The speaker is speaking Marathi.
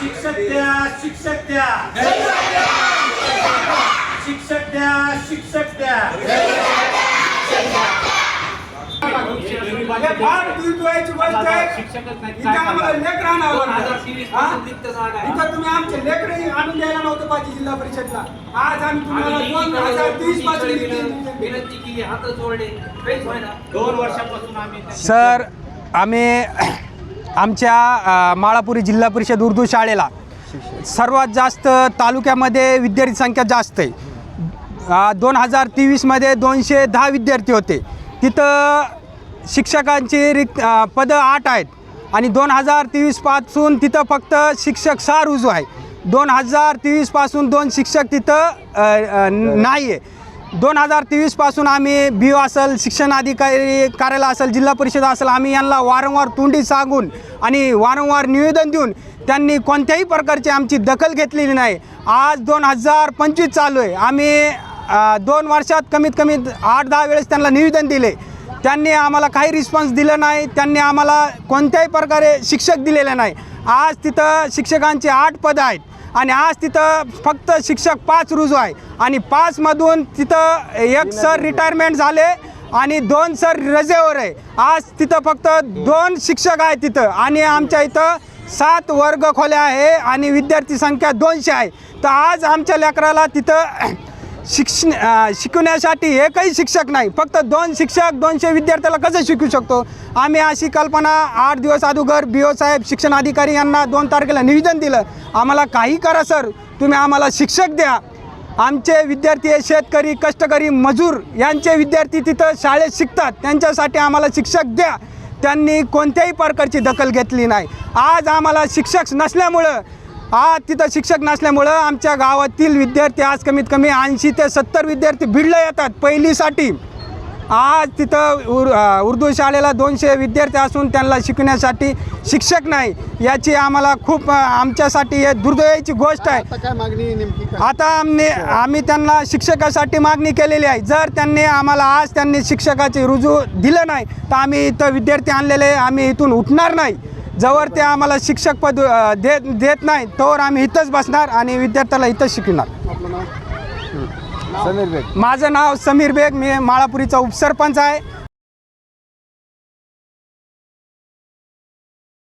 शिक्षक द्या शिक्षक द्या. शिक्षक द्या शिक्षक द्या. तुम्ही आमचे जिल्हा परिषदला. आज आम्ही दोन हात दोन सर आम्ही आमच्या माळापुरी जिल्हा परिषद उर्दू शाळेला सर्वात जास्त तालुक्यामध्ये विद्यार्थी संख्या जास्त आहे. दोन हजार तेवीसमध्ये दोनशे दहा विद्यार्थी होते. तिथं शिक्षकांची रिक पदं आठ आहेत आणि दोन हजार तेवीसपासून तिथं फक्त शिक्षक सहा रुजू आहे. दोन हजार तेवीसपासून दोन शिक्षक तिथं नाही आहे. दोन हजार तेवीसपासून आम्ही बी ओ असेल शिक्षण अधिकारी कार्यालय असेल जिल्हा परिषद असेल आम्ही यांना वारंवार तोंडी सांगून आणि वारंवार निवेदन देऊन त्यांनी कोणत्याही प्रकारची आमची दखल घेतलेली नाही. आज दोन हजार पंचवीस चालू आहे. आम्ही दोन वर्षात कमीत कमी आठ दहा वेळेस त्यांना निवेदन दिले. त्यांनी आम्हाला काही रिस्पॉन्स दिलं नाही. त्यांनी आम्हाला कोणत्याही प्रकारे शिक्षक दिलेले नाही. आज तिथं शिक्षकांची आठ पदं आहेत. आणि आज तिथं फक्त शिक्षक पाच रुजू आहे. आणि पाचमधून तिथं एक सर रिटायरमेंट झाले आणि दोन सर रजेवर आहे. आज तिथं फक्त दोन शिक्षक आहे तिथं. आणि आमच्या इथं सात वर्ग खोल्या आहे आणि विद्यार्थी संख्या दोनशे आहे. तर आज आमच्या लेकराला तिथं शिक्षण शिकवण्यासाठी शिकवण्यासाठी एकही शिक्षक नाही. फक्त दोन शिक्षक दोनशे विद्यार्थ्याला कसं शिकू शकतो? आम्ही अशी कल्पना आठ दिवस अगोदर बी ओ साहेब शिक्षण अधिकारी यांना दोन तारखेला निवेदन दिलं. आम्हाला काही करा सर तुम्ही आम्हाला शिक्षक द्या. आमचे विद्यार्थी शेतकरी कष्टकरी मजूर यांचे विद्यार्थी तिथं शाळेत शिकतात. त्यांच्यासाठी आम्हाला शिक्षक द्या. त्यांनी कोणत्याही प्रकारची दखल घेतली नाही. आज आम्हाला शिक्षक नसल्यामुळं आज तिथं शिक्षक नसल्यामुळं आमच्या गावातील विद्यार्थी आज कमीत कमी ऐंशी ते सत्तर विद्यार्थी भिडले येतात पहिलीसाठी. आज तिथं उर उर्दू शाळेला दोनशे विद्यार्थी असून त्यांना शिकण्यासाठी शिक्षक नाही. याची आम्हाला खूप आमच्यासाठी हे दुर्दैवाची गोष्ट आहे. आता मागणी आम्ही आम्ही त्यांना शिक्षकासाठी मागणी केलेली आहे. जर त्यांनी आम्हाला आज त्यांनी शिक्षकाचे रुजू दिलं नाही तर आम्ही इथं विद्यार्थी आणलेले आम्ही इथून उठणार नाही. जवळ ते आम्हाला शिक्षक पद देत देत नाही तोवर आम्ही इथंच बसणार आणि विद्यार्थ्याला इथंच शिकणार. माझं नाव समीर बेग मी माळापुरीचा उपसरपंच आहे.